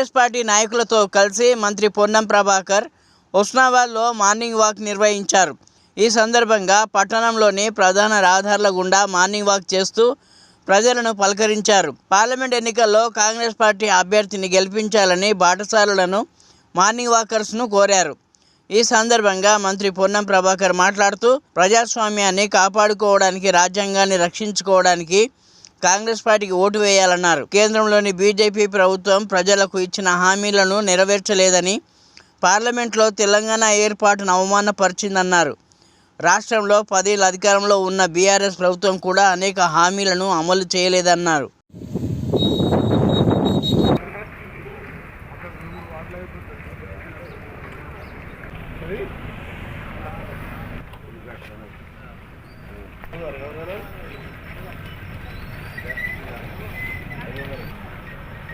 Congress party నాయకులతో కలిసి మంత్రి పొన్నం ప్రభాకర్ ఉస్నాబాద్లో మార్నింగ్ వాక్ నిర్వహించారు. ఈ సందర్భంగా పట్టణంలోని ప్రధాన రహదారుల గుండా మార్నింగ్ వాక్ చేస్తూ ప్రజలను పలకరించారు. పార్లమెంట్ ఎన్నికల్లో కాంగ్రెస్ పార్టీ అభ్యర్థిని గెలిపించాలని బాటసారులను మార్నింగ్ వాకర్స్ను కోరారు. ఈ సందర్భంగా మంత్రి పొన్నం ప్రభాకర్ మాట్లాడుతూ ప్రజాస్వామ్యాన్ని కాపాడుకోవడానికి రాజ్యాంగాన్ని రక్షించుకోవడానికి కాంగ్రెస్ పార్టీకి ఓటు వేయాలన్నారు. కేంద్రంలోని బీజేపీ ప్రభుత్వం ప్రజలకు ఇచ్చిన హామీలను నెరవేర్చలేదని పార్లమెంట్లో తెలంగాణ ఏర్పాటును అవమానపరిచిందన్నారు. రాష్ట్రంలో పదేళ్ళ అధికారంలో ఉన్న బీఆర్ఎస్ ప్రభుత్వం కూడా అనేక హామీలను అమలు చేయలేదన్నారు.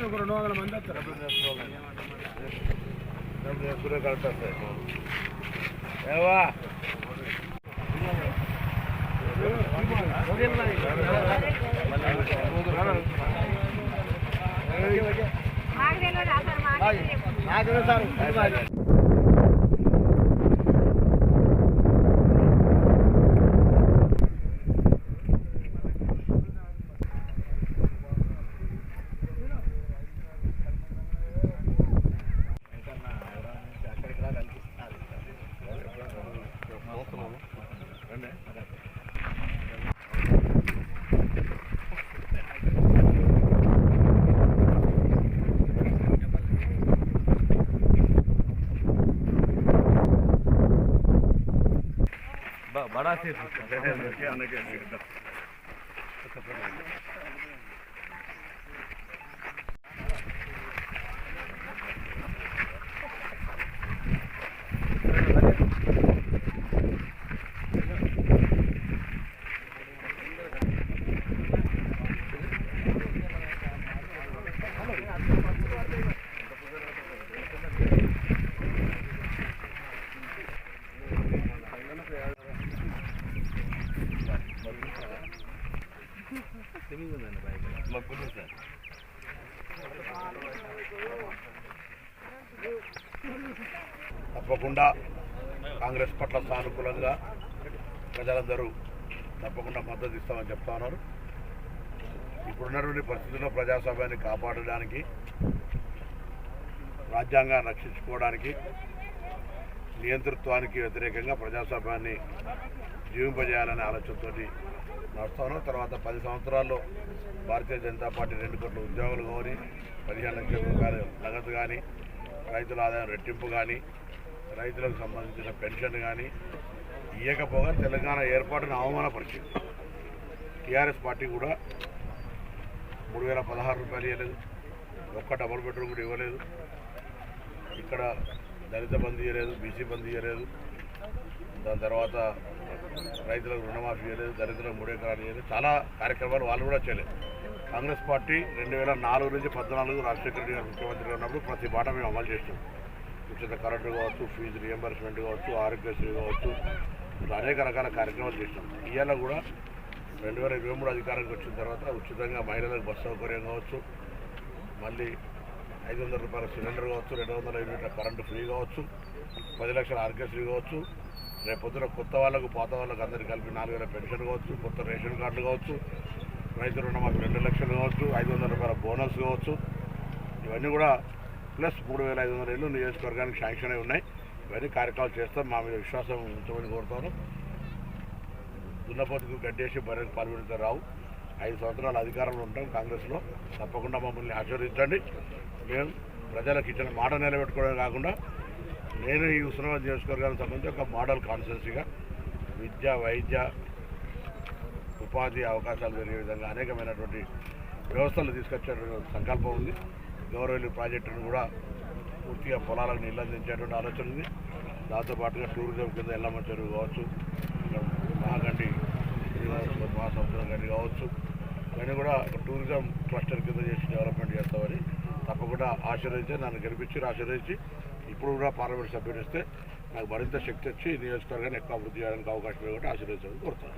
ఒక రెండు వందల మంది వస్తారు ఏవా बड़ा से తప్పకుండా కాంగ్రెస్ పట్ల సానుకూలంగా ప్రజలందరూ తప్పకుండా మద్దతు ఇస్తామని చెప్తా ఉన్నారు. ఇప్పుడున్నటువంటి పరిస్థితుల్లో ప్రజాస్వామ్యాన్ని కాపాడడానికి రాజ్యాంగాన్ని రక్షించుకోవడానికి నియంతృత్వానికి వ్యతిరేకంగా ప్రజాస్వామ్యాన్ని జీవింపజేయాలనే ఆలోచనతో నడుస్తాను. తర్వాత పది సంవత్సరాల్లో భారతీయ జనతా పార్టీ రెండు కోట్ల ఉద్యోగులు కానీ పదిహేను లక్షల రూపాయలు నగదు కానీ రైతుల ఆదాయం రెట్టింపు కానీ రైతులకు సంబంధించిన పెన్షన్ కానీ ఇవ్వకపోగా తెలంగాణ ఏర్పాటును అవమానపరిచింది. టీఆర్ఎస్ పార్టీ కూడా మూడు వేల పదహారు రూపాయలు ఇవ్వలేదు ఒక్క డబుల్ బెడ్రూమ్ కూడా ఇవ్వలేదు. ఇక్కడ దళిత బంద్ ఇవ్వలేదు బీసీ బంద్ ఇవ్వలేదు దాని తర్వాత రైతులకు రుణమాఫీ చేయలేదు దరిద్రులకు మూడు ఎకరాలు చేయలేదు. చాలా కార్యక్రమాలు వాళ్ళు కూడా చేయలేదు. కాంగ్రెస్ పార్టీ రెండు వేల నాలుగు నుంచి పద్నాలుగు రాజశేఖర రెడ్డి గారు ముఖ్యమంత్రిగా ఉన్నప్పుడు ప్రతి మాట మేము అమలు చేస్తాం ఉచిత కరెంటు కావచ్చు ఫీజు రియంబర్స్మెంట్ కావచ్చు ఆరోగ్యశ్రీ కావచ్చు ఇట్లా అనేక రకాల కార్యక్రమాలు చేసినాం. ఇవాళ కూడా రెండు వేల ఇరవై మూడు అధికారానికి వచ్చిన తర్వాత ఉచితంగా మహిళలకు బస్సు సౌకర్యం కావచ్చు మళ్ళీ ఐదు వందల రూపాయల సిలిండర్ కావచ్చు రెండు వందల యూనిట్ల కరెంటు ఫ్రీ కావచ్చు పది లక్షల ఆరోగ్యశ్రీ కావచ్చు. రేపు పొద్దున కొత్త వాళ్ళకు పాత వాళ్ళకు అందరికీ కలిపి నాలుగు వేల పెన్షన్ కావచ్చు కొత్త రేషన్ కార్డులు కావచ్చు రైతు రుణమాఫీ రెండు లక్షలు కావచ్చు ఐదు వందల రూపాయల బోనస్ కావచ్చు. ఇవన్నీ కూడా ప్లస్ మూడు వేల ఐదు వందల ఇళ్ళు నియోజకవర్గానికి శాంక్షన్ అయి ఉన్నాయి. ఇవన్నీ కార్యక్రమాలు చేస్తాం. మా మీద విశ్వాసం ఉంచమని కోరుతాను. దున్నపోతుకు గడ్డేసి బర్రెకు పాల్గొనితే రావు. ఐదు సంవత్సరాలు అధికారంలో ఉంటాం కాంగ్రెస్లో. తప్పకుండా మమ్మల్ని ఆశీర్వదించండి. మేము ప్రజలకు ఇచ్చిన మాట నిలబెట్టుకోవడం కాకుండా నేను ఈ ఉస్మానాబాద్ నియోజకవర్గానికి సంబంధించి ఒక మోడల్ కాన్స్టిట్యున్సీగా విద్య వైద్య ఉపాధి అవకాశాలు పెరిగే విధంగా అనేకమైనటువంటి వ్యవస్థలు తీసుకొచ్చే సంకల్పం ఉంది. గౌరవల్లి ప్రాజెక్టును కూడా పూర్తిగా పొలాలకు నీళ్ళు అందించేటువంటి ఆలోచన ఉంది. దాంతోపాటుగా టూరిజం కింద ఎల్లమ్మ చెరువు కావచ్చు మహాసముద్రం కానీ కావచ్చు. ఇవన్నీ కూడా ఒక టూరిజం క్లస్టర్ కింద చేసి డెవలప్మెంట్ చేస్తామని తప్పకుండా ఆశీర్వదించి నన్ను గెలిపించి ఆశీర్వదించి ఇప్పుడు కూడా పార్లమెంట్ సభ్యులు ఇస్తే నాకు మరింత శక్తి వచ్చి నియోజకవర్గాన్ని ఎక్కువ అభివృద్ధి చేయడానికి అవకాశం ఇవ్వకుండా ఆశీర్వదించాలని కోరుతాను